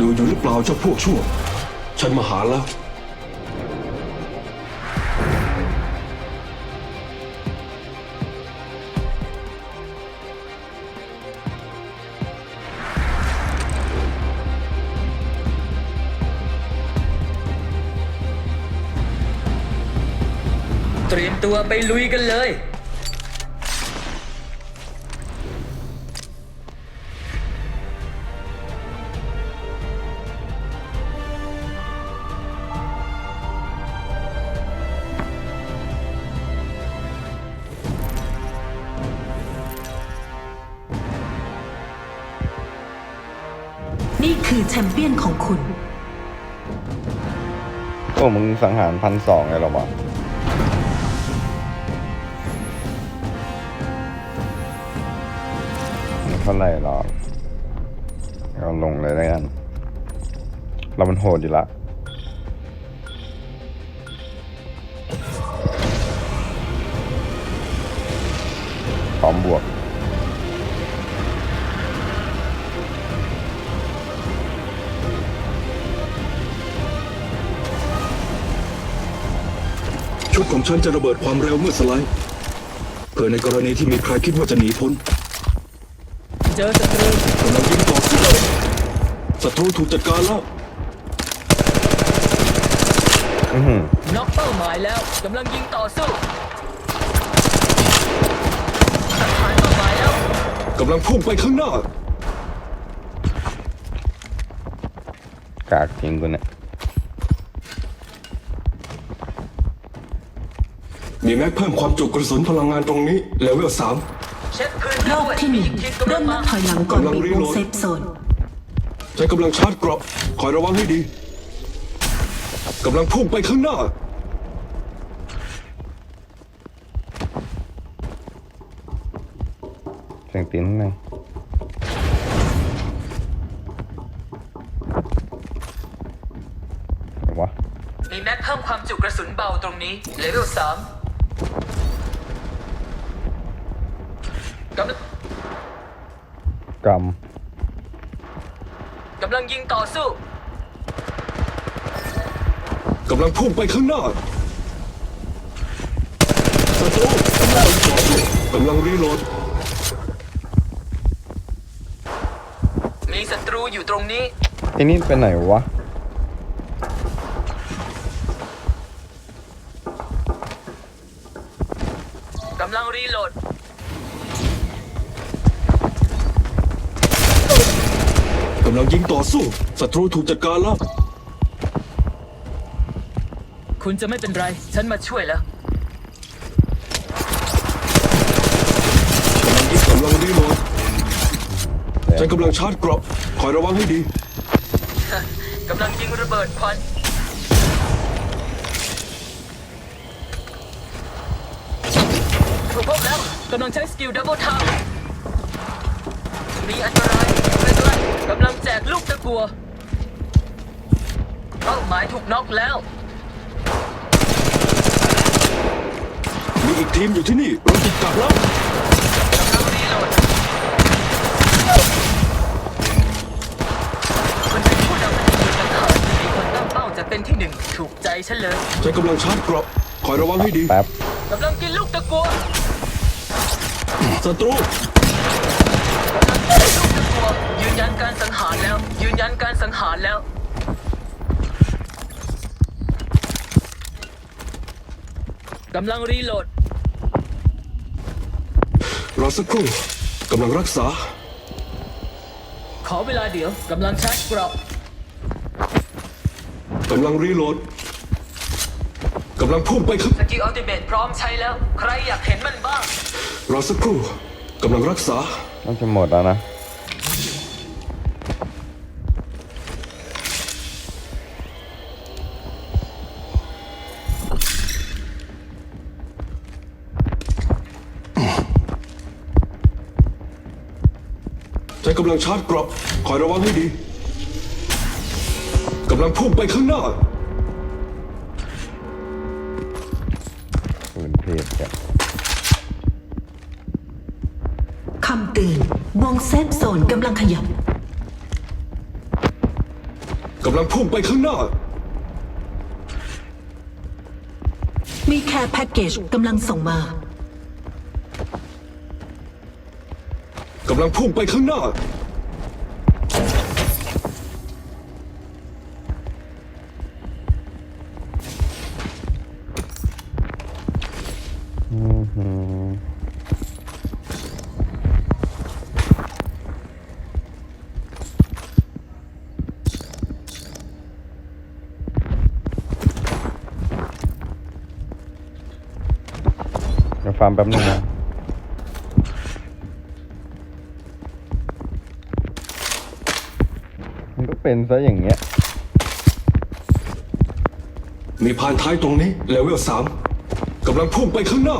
ดูอยู่หรือเปล่าเจ้าพวกชั่ว ฉันมาหาแล้ว เตรียมตัวไปลุยกันเลย ปี้ยนของคุณ โอ้มึงสังหารพันสองเลยเหรอวะไม่เท่าไหร่หรอกเราลงเลยแล้วกัน เรามันโหดอยู่ละ ของฉันจะระเบิดความเร็วเมื่อสไลด์ เพื่อในกรณีที่มีใครคิดว่าจะหนีพ้นเจอศัตรูกำลังยิงต่อสู้ศัตรูถูกจัดการแล้วอือหือน็อกเป้าหมายแล้วกำลังยิงต่อสู้สังหารเป้าหมายแล้วกำลังพุ่งไปข้างหน้ากากจริงกูเนี่ย มีแม็กเพิ่มความจุกระสุนพลังงานตรงนี้เลเวลสามเช็ดพื้นรอบที่หนึ่งทีมกำลัเริ่งมนัมาบถอยหลังก่อนปิดวงเซฟโซนใช้กำลังชาร์จเกราะคอยระวังให้ดีกำลังพุ่งไปข้างหน้า เสียงตีนข้างในไหนวะมีแม็กเพิ่มความจุกระสุนเบาตรงนี้เลเวลสาม กำลังกรรมกำลังยิงต่อสู้ กำลังพุ่งไปข้างหน้าศัตรูกำลังต่อสู้กำลังรีโหลดมีศัตรูอยู่ตรงนี้ไอ้นี่ไปไหนวะำลังยิงต่อสู้ศัตรูถูกจัดการแล้ว คุณจะไม่เป็นไร ฉันมาช่วยแล้ว กำลังยิงกำลังรีโหลดใช้กำลังชาร์จเกราะคอยระวังให้ดี กำลังยิงระเบิดควัน ถูกพบแล้ว กำลังใช้สกิลดับเบิลทาวมีอันตรายไม่เป็นไรกำลังแจก ลูกตะกัว เป้าหมายถูกน็อกแล้ว มีอีกทีมอยู่ที่นี่เราติดกลับแล้วกำลังรีโหลดคุณเป็นผู้นำทีมต่างหากมีคนตั้งเป้าจะเป็นที่หนึ่งถูกใจฉันเลยใช้กำลังชาร์จเกราะคอยระวังให้ดี แป๊บกำลังกินลูกตะกัวศัตรูลูกตะ กัว ยืนยันการสังหารแล้ว ยืนยันการสังหารแล้ว กำลังรีโหลด รอสักครู่กำลังรักษา ขอเวลาเดี๋ยว กำลังชาร์จเกราะกำลังรีโหลดกำลังพุ่งไปข้างสกิลอัลติเมทพร้อมใช้แล้ว ใครอยากเห็นมันบ้าง รอสักครู่กำลังรักษา น่าจะหมดแล้วนะ ช้กำลังชาร์จเกราะคอยระวังให้ดีกำลังพุ่งไปข้างหน้าปืนเทพแกคำเตือนวงเซฟโซนกำลังขยับกำลังพุ่งไปข้างหน้า มีแค่แพ็กเกจกำลังส่งมาำลังพุ่งไปข้างหน้าอือหือเดี๋ยวฟาร์มแป๊บนึงนะ เป็นซะอย่างเงี้ย มีพานท้ายตรงนี้เลเวลสามกำลังพุ่งไปข้างหน้า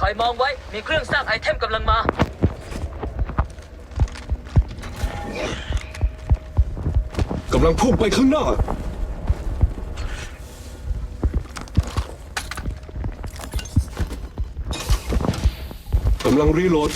คอยมองไว้ มีเครื่องสร้างไอเทมกำลังมา กำลังพุ่งไปข้างหน้าำลังรีโหลด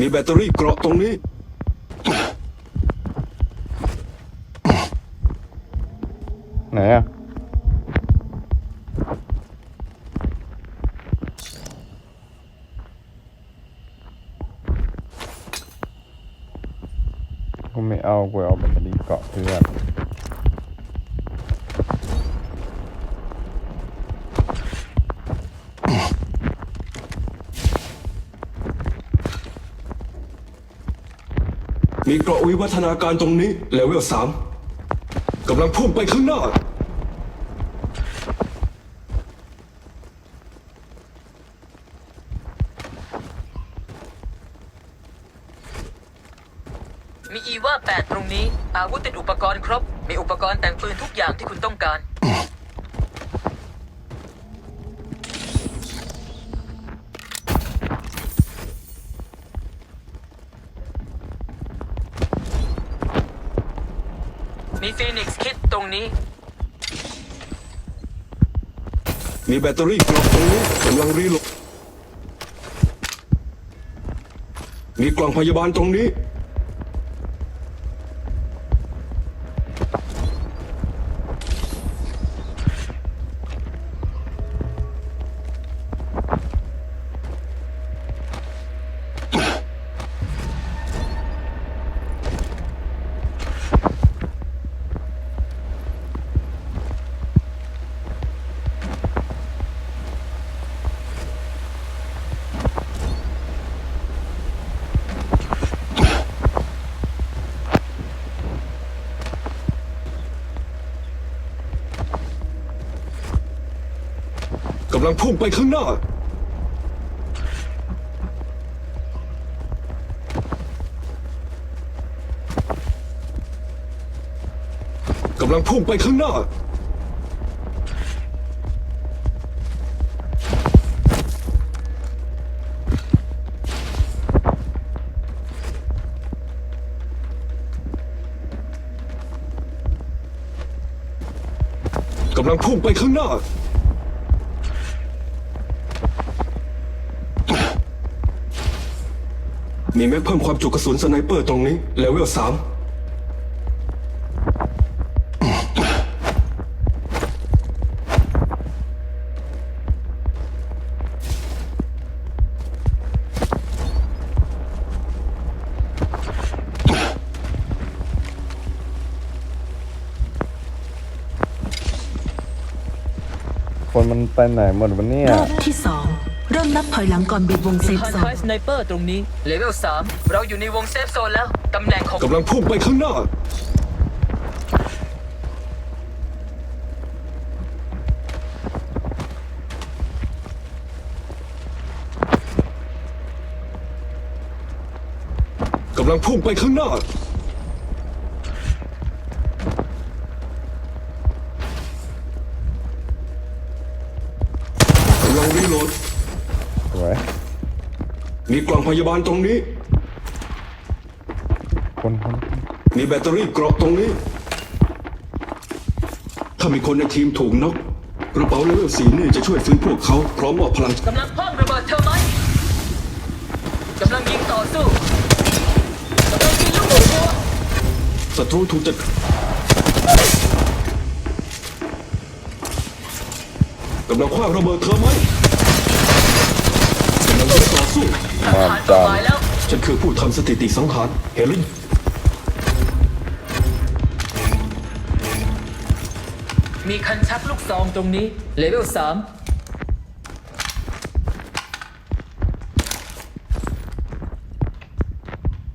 มีแบตเตอรี่เกราะตรงนี้ไหน มีเกราะวิวัฒนาการตรงนี้เลเวลสามกำลังพุ่งไปข้างหน้า มีอีว่า8ตรงนี้ อาวุธติดอุปกรณ์ครบ มีอุปกรณ์แต่งปืนทุกอย่างที่คุณต้องการ มีฟีนิกซ์คิดตรงนี้ มีแบตเตอรี่กราะตรงนี้กำลังรีโหลดมีกล่องพยาบาลตรงนี้ำลังพุ่งไปข้างหน้า กำลังพุ่งไปข้างหน้า กำลังพุ่งไปข้างหน้า มีแม็กเพิ่มความจุกระสุนสไนเปอร์ตรงนี้ เลเวลสามคนมันไปไหนหมดวันนี้รอบที่สองเริ่มนับถอยหลังก่อนบีบวงเซฟคอนโซนสไนเปอร์ตรงนี้ เลเวล3เราอยู่ในวงเซฟโซนแล้ว ตำแหน่งของ กำลังพุ่งไปข้างหน้า กำลังำลังพุ่งไปข้างหน้า มีกล่องพยาบาลตรงนี้ คนคนมีแบตเตอรี่เกราะตรงนี้ ถ้ามีคนในทีมถูกน็อกกระเป๋าเลเวลสีนี่จะช่วยฟื้นพวกเขาพร้อมมอบพลัง กำลังพ่องระเบิดเธอไหมกำลังยิงต่อสู้กำลังยิงลูกหมูวัวศัตรูถูกจัดกำลังคว้างระเบิดเธอไหมกำลังยิงต่อสู้ สังหารเป้าหมายแล้วฉันคือผู้ทำสถิติสังหารเฮลินมีคันชักลูกซองตรงนี้ เลเวลสาม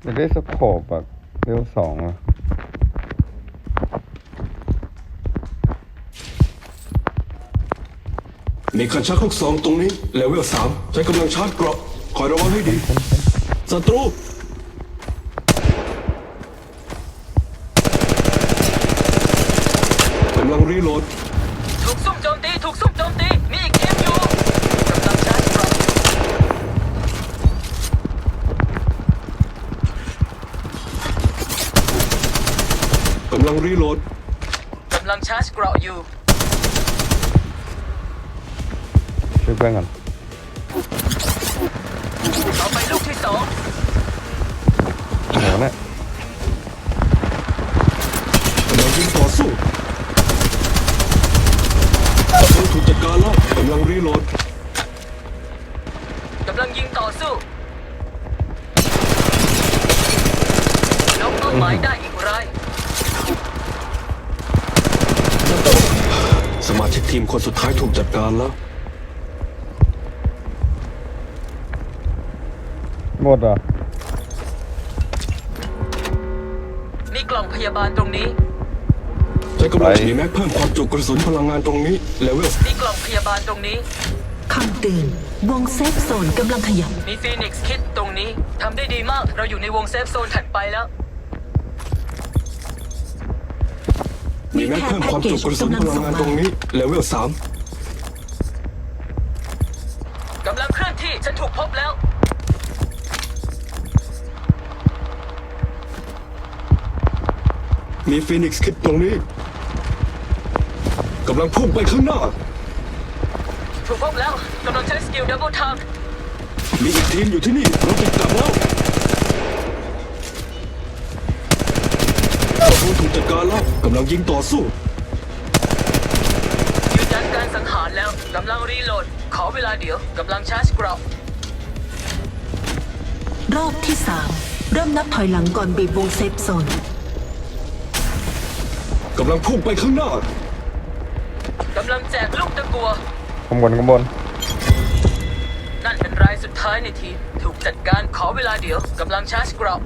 อยากได้สโคปแบบเวลสองอะมีคันชักลูกซองตรงนี้ เลเวลสามฉันกำลังชาร์จเกราะ คอยระวังให้ดีศัตรูกำลังรีโหลดถูกซุ่มโจมตี ถูกซุ่มโจมตี มีอีกทีมอยู่กำลังชาร์จเกราะกำลังรีโหลดกำลังชาร์จเกราะอยู่ ช่วยเพื่อนก่อน เอาไปลูกที่สองโหเนี่ยกำลังยิงต่อสู้ศัตรูถูกจัดการแล้วกำลังรีโหลดกำลังยิงต่อสู้น้องเป้าหมายได้อีกรายสมาชิกทีมคนสุดท้ายถูกจัดการแล้ว หมดเหรอะมีกล่องพยาบาลตรงนี้ ใช้กำลังฉีดแม็กเพิ่มความจุกระสุนพลังงานตรงนี้เลเวลมีกล่องพยาบาลตรงนี้ คำเตือนวงเซฟโซนกำลังขยับ มีฟีนิกซ์คิดตรงนี้ ทำได้ดีมาก เราอยู่ในวงเซฟโซนถัดไปแล้ว มีแม็กเพิ่มความจุกระสุนพลังงานตรงนี้เลเวลสาม มีฟีนิกซ์คิดตรงนี้กำลังพุ่งไปข้างหน้า ถูกพบแล้วกำลังใช้สกิลดับเบิลทัมมีอีกทีมอยู่ที่นี่เราติดกลับแล้วศัตรูถูกจัดการแล้วกำลังยิงต่อสู้ ยืนยันการสังหารแล้วกำลังรีโหลด ขอเวลาเดี๋ยวกำลังชาร์จกรอบรอบที่3เริ่มนับถอยหลังก่อนบีบวงเซฟโซน กำลังพุ่งไปข้างหน้ากำลังแจกลูกตะกัว ข้างบนข้างบน นั่นเป็นรายสุดท้ายในทีมถูกจัดการขอเวลาเดี๋ยวกำลังชาร์จกรอบ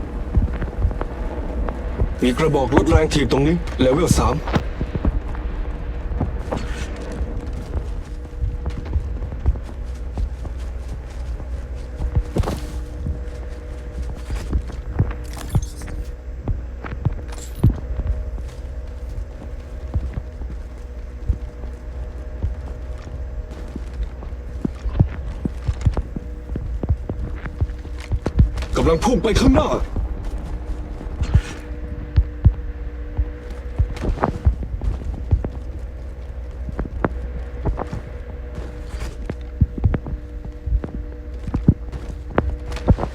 มีกระบอกลดแรงถีบตรงนี้เลเวลสาม กำลังพุ่งไปข้างหน้า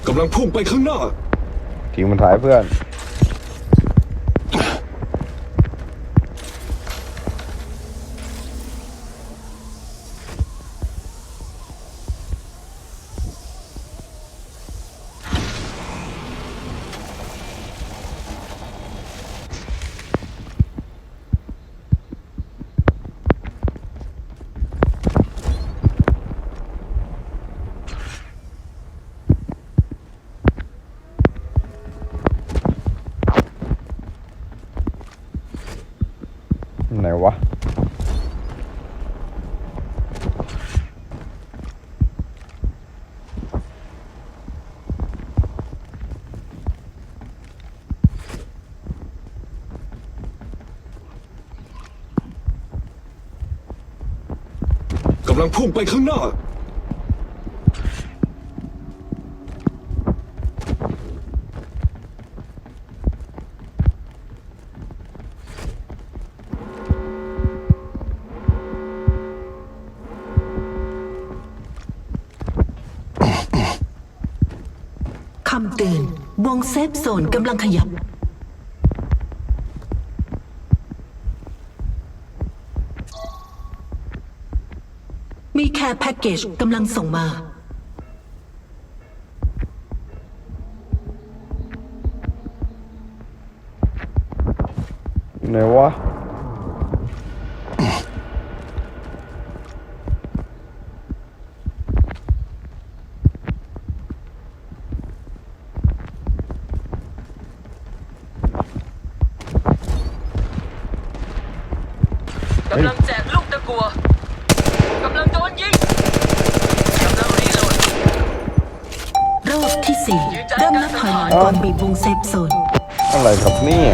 กำลังพุ่งไปข้างหน้าทีมมันถ่ายเพื่อนวะำลังพุ่งไปข้างหน้า คำเตือนวงเซฟโซนกำลังขยับ มีแค่แพ็กเกจกำลังส่งมา อยู่ไหนวะ กำลังแจกลูกตะกัวกำลังโดนยิงกำลังรีโหลด รอบที่สี่เริ่มนับถอยหลังก่อนบีบวงเซฟโซน อะไรครับเนี่ย